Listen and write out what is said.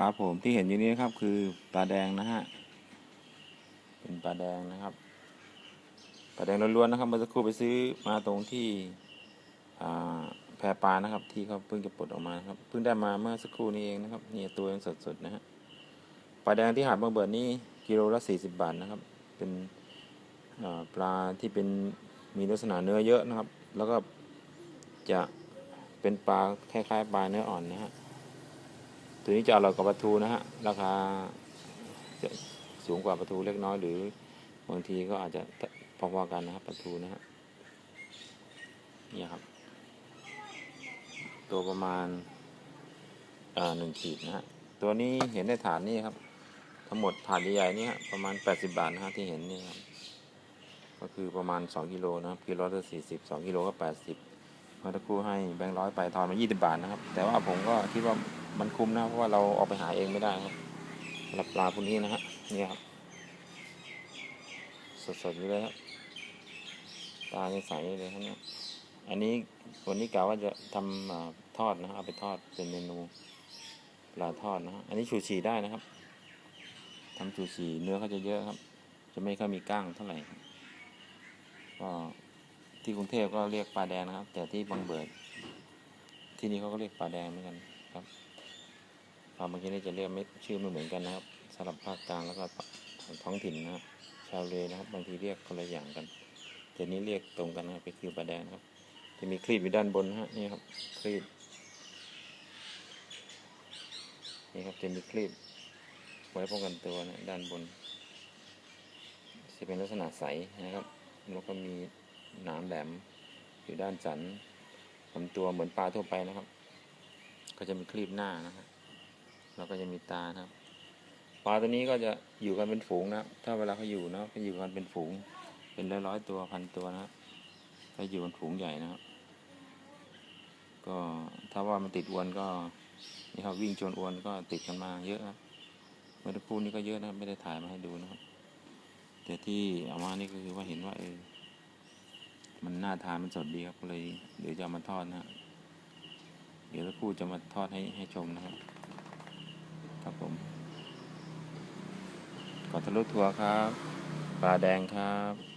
ครับผมที่เห็นอยู่นี้นะครับคือปลาแดงนะฮะ เป็นปลาแดงนะครับ ปลาแดงล้วนๆนะครับเมื่อสักครู่ไปซื้อมาตรงที่อ่าแพปลานะครับ ที่เขาเพิ่งจะปลดออกมาครับ เพิ่งได้มาเมื่อสักครู่นี้เองนะครับนี่ตัวยังสดๆนะฮะ ปลาแดงที่หาดบางเบิดนี่กิโลละ40 บาทนะครับ เป็นปลาที่เป็นมีลักษณะเนื้อเยอะนะครับ แล้วก็จะเป็นปลาคล้ายๆปลาเนื้ออ่อนนะฮะ ตัวนี้จะอร่อยกว่าปลาทูนะฮะราคาจะสูงกว่าปลาทูเล็กน้อยหรือบางทีก็อาจจะพอๆกันนะครับปลาทูนะฮะนี่ครับ ตัวประมาณอ่าหนึ่งขีดนะฮะตัวนี้เห็นในถาดนี่ครับ ทั้งหมดถาดใหญ่ๆนี่ฮะประมาณ 80 บาทนะฮะที่เห็นนี่ครับก็คือประมาณ 2กิโลนะครับกิโลละ40 2กิโลก็80เมื่อตะครู่ให้แบงค์ร้อยไปทอนมา 20 บาทนะครับ แต่ว่าผมก็คิดว่า มันคุ้มนะเพราะว่าเราออกไปหาเองไม่ได้ครับหรับปลาพวกนี้นะฮะนี่ครับสดๆอยู่เลยครับปลาใสๆเลยครับเนี่ยอันนี้วันนี้กะว่าจะทำทอดนะเอาไปทอดเป็นเมนูปลาทอดนะฮะอันนี้ชูชีได้นะครับทำชูชีเนื้อเขาจะเยอะครับ จะไม่ค่อยมีก้างเท่าไหร่ก็ที่กรุงเทพก็เรียกปลาแดงนะครับ แต่ที่บางเบิดที่นี่เขาก็เรียกปลาแดงเหมือนกันครับ ปลาเมื่อกี้นี่จะเรียกไม่ชื่อไม่เหมือนกันนะครับสำหรับภาคกลางแล้วก็ท้องถิ่นนะครับชาวเลนะครับบางทีเรียกคนละอย่างกันแต่นี้เรียกตรงกันนะครับก็คือปลาแดงครับ จะมีคลีบอยู่ด้านบนนะฮะนี่ครับคลีบนี่ครับจะมีคลีบไว้ป้องกันตัวนะด้านบนจะเป็นลักษณะใสนะครับแล้วก็มีหนามแหลมอยู่ด้านสันลำตัวเหมือนปลาทั่วไปนะครับ ก็จะมีคลีบหน้านะฮะ แล้วก็จะมีตานะครับปลาตัวนี้ก็จะอยู่กันเป็นฝูงนะครับถ้าเวลาเขาอยู่นะเขาอยู่กันเป็นฝูง เป็นร้อยร้อยตัวพันตัวนะครับถ้าอยู่กันฝูงใหญ่นะครับ ก็ถ้าว่ามันติดอวนก็นี่ครับวิ่งชนอวนก็ติดกันมาเยอะนะเมื่อสักครู่นี้ก็เยอะนะครับไม่ได้ถ่ายมาให้ดูนะครับ แต่ที่เอามานี่ก็คือว่าเห็นว่าเออมันน่าทานมันสดดีครับก็เลยเดี๋ยวจะมาทอดนะเดี๋ยวสักครู่จะมาทอดให้ให้ชมนะครับผมขอ ทะลุทัวร์ครับปลาแดงครับ